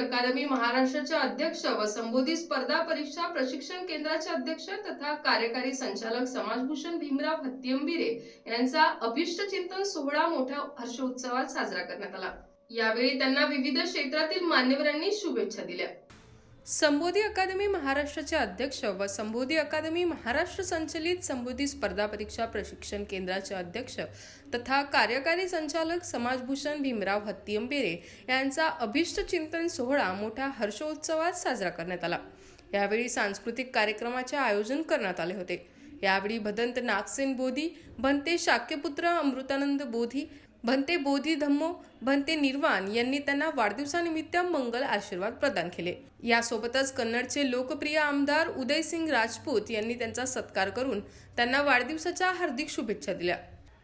अकादमी महाराष्ट्राचे अध्यक्ष व संबोधी स्पर्धा परीक्षा प्रशिक्षण केंद्राचे अध्यक्ष तथा कार्यकारी संचालक समाजभूषण भीमराव हत्यंबिरे यांचा अभिष्ट चिंतन सोहळा मोठ्या हर्षोत्सवात साजरा करण्यात आला. यावेळी त्यांना विविध क्षेत्रातील मान्यवरांनी शुभेच्छा दिल्या. संबोधी अकादमी महाराष्ट्राचे अध्यक्ष व संबोधी अकादमी महाराष्ट्र संचलित संबोधी स्पर्धा परीक्षा प्रशिक्षण केंद्राचे अध्यक्ष तथा कार्यकारी संचालक समाजभूषण भीमराव हत्तियंबिरे यांचा अभिष्ट चिंतन सोहळा मोठ्या हर्षोत्सवात साजरा करण्यात आला. यावेळी सांस्कृतिक कार्यक्रमाचे आयोजन करण्यात आले होते. यावेळी भदंत नागसेन बोधी भंते शाक्यपुत्र अमृतानंद बोधी भंते बोधी धम्मो भंते निर्वाण यांनी त्यांना वाढदिवसानिमित्त मंगल आशीर्वाद प्रदान केले. यासोबतच कन्नडचे लोकप्रिय आमदार उदयसिंग राजपूत यांनी त्यांचा सत्कार करून त्यांना वाढदिवसाच्या हार्दिक शुभेच्छा दिल्या.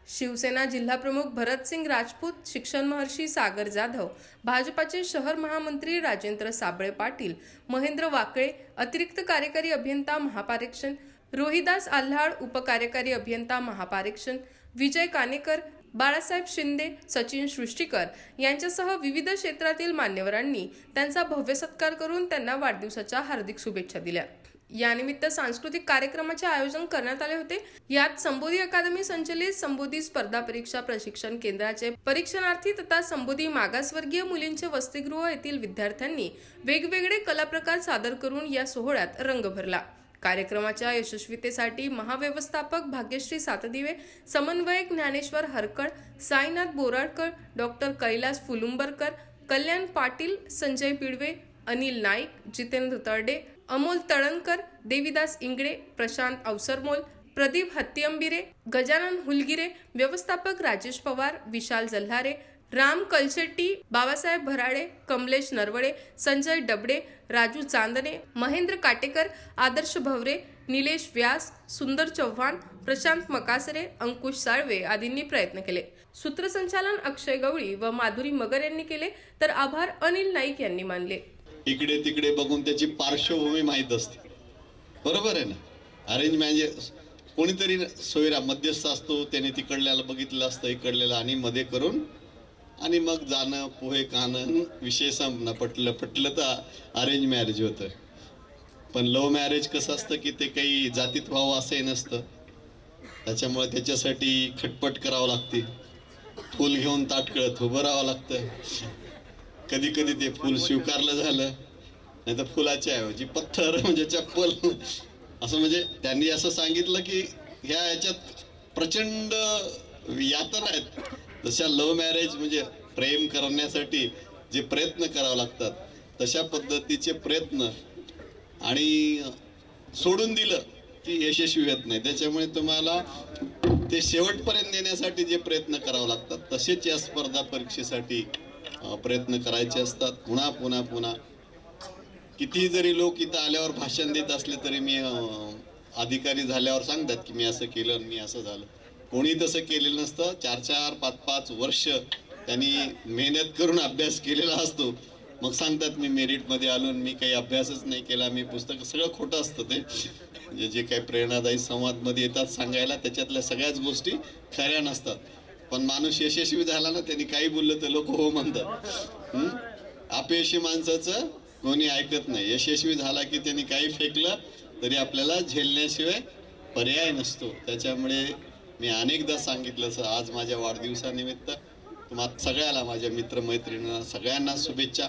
शिवसेना जिल्हाप्रमुख भरतसिंग राजपूत शिक्षण महर्षी सागर जाधव भाजपाचे शहर महामंत्री राजेंद्र साबळे पाटील महेंद्र वाकळे अतिरिक्त कार्यकारी अभियंता महापारेक्षण रोहिदास आल्हाड उपकार्यकारी अभियंता महापारेक्षण विजय कानेकर बाळासाहेब शिंदे सचिन सृष्टीकर यांच्यासह विविध क्षेत्रातील मान्यवरांनी त्यांचा भव्य सत्कार करून त्यांना वाढदिवसाच्या हार्दिक शुभेच्छा दिल्या. यानिमित्त सांस्कृतिक कार्यक्रमाचे आयोजन करण्यात आले होते. यात संबोधी अकादमी संचलित संबोधी स्पर्धा परीक्षा प्रशिक्षण केंद्राचे परीक्षणार्थी तथा संबोधी मागासवर्गीय मुलींचे वसतिगृह येथील विद्यार्थ्यांनी वेगवेगळे कलाप्रकार सादर करून या सोहळ्यात रंग भरला. कार्यक्रमाच्या यशस्वीतेसाठी महाव्यवस्थापक भाग्यश्री सातदिवे समन्वयक ज्ञानेश्वर हरकळ साईनाथ बोराडकर डॉक्टर कैलास फुलुंबरकर कल्याण पाटील संजय पिडवे अनिल नाईक जितेंद्र तरडे अमोल तळणकर देविदास इंगळे प्रशांत अवसरमोल प्रदीप हत्तियंबिरे गजानन हुलगिरे व्यवस्थापक राजेश पवार विशाल जल्हारे राम कलशेट्टी बाबासाहेब भराडे कमलेश नरवडे संजय डबडे राजू चांदणे महेंद्र काटेकर आदर्श भवरे निलेश व्यास सुंदर चव्हाण प्रशांत मकासरे अंकुश साळवे आदींनी प्रयत्न केले. सूत्रसंचालन अक्षय गवळी व माधुरी मगर यांनी केले तर आभार अनिल नाईक यांनी मानले. इकडे तिकडे बघून त्याची पार्श्वभूमी माहीत असते. बरोबर आहे ना? अरेंज मॅरेज म्हणजे कोणीतरी सोयरा मध्यस्थ असतो त्याने तिकडल्याला बघितलं असतं इकडल्याला आणि मध्ये करून आणि मग जाणं पोहे खाणं विषय संपणं. पटलं पटलं तर अरेंज मॅरेज होतं. पण लव्ह मॅरेज कसं असतं की ते काही जातीत व्हावं असंही नसतं. त्याच्यामुळे त्याच्यासाठी खटपट करावं लागते. फूल घेऊन ताटकळत उभं राहावं लागतं. कधी कधी ते फूल स्वीकारलं झालं नाही तर फुलाच्या ऐवजी पत्थर म्हणजे चप्पल. असं म्हणजे त्यांनी असं सांगितलं की ह्या याच्यात प्रचंड यातना आहेत. जशा लव्ह मॅरेज म्हणजे प्रेम करण्यासाठी जे प्रयत्न करावे लागतात तशा पद्धतीचे प्रयत्न आणि सोडून दिलं की यशस्वी होत नाही. त्याच्यामुळे तुम्हाला ते शेवटपर्यंत नेण्यासाठी जे प्रयत्न करावे लागतात तसेच या स्पर्धा परीक्षेसाठी प्रयत्न करायचे असतात. पुन्हा पुन्हा पुन्हा. कितीही जरी लोक इथं आल्यावर भाषण देत असले तरी मी अधिकारी झाल्यावर सांगतात की मी असं केलं आणि मी असं झालं. कोणी तसं केलेलं नसतं. चार चार पाच पाच वर्ष त्यांनी मेहनत करून अभ्यास केलेला असतो. मग सांगतात मी मेरिटमध्ये आलो मी काही अभ्यासच नाही केला. मी पुस्तक सगळं खोटं असतं ते. म्हणजे जे काही प्रेरणादायी संवादमध्ये येतात सांगायला त्याच्यातल्या सगळ्याच गोष्टी खऱ्या नसतात. पण माणूस यशस्वी झाला ना त्यांनी काही बोललं तर लोक हो म्हणतात. अपयशी माणसाचं कोणी ऐकत नाही. यशस्वी झाला की त्यांनी काही फेकलं तरी आपल्याला झेलण्याशिवाय पर्याय नसतो. त्याच्यामुळे मी अनेकदा सांगितलं सर आज माझ्या वाढदिवसानिमित्त तुम्हा सगळ्याला माझ्या मित्रमैत्रिणींना सगळ्यांना शुभेच्छा.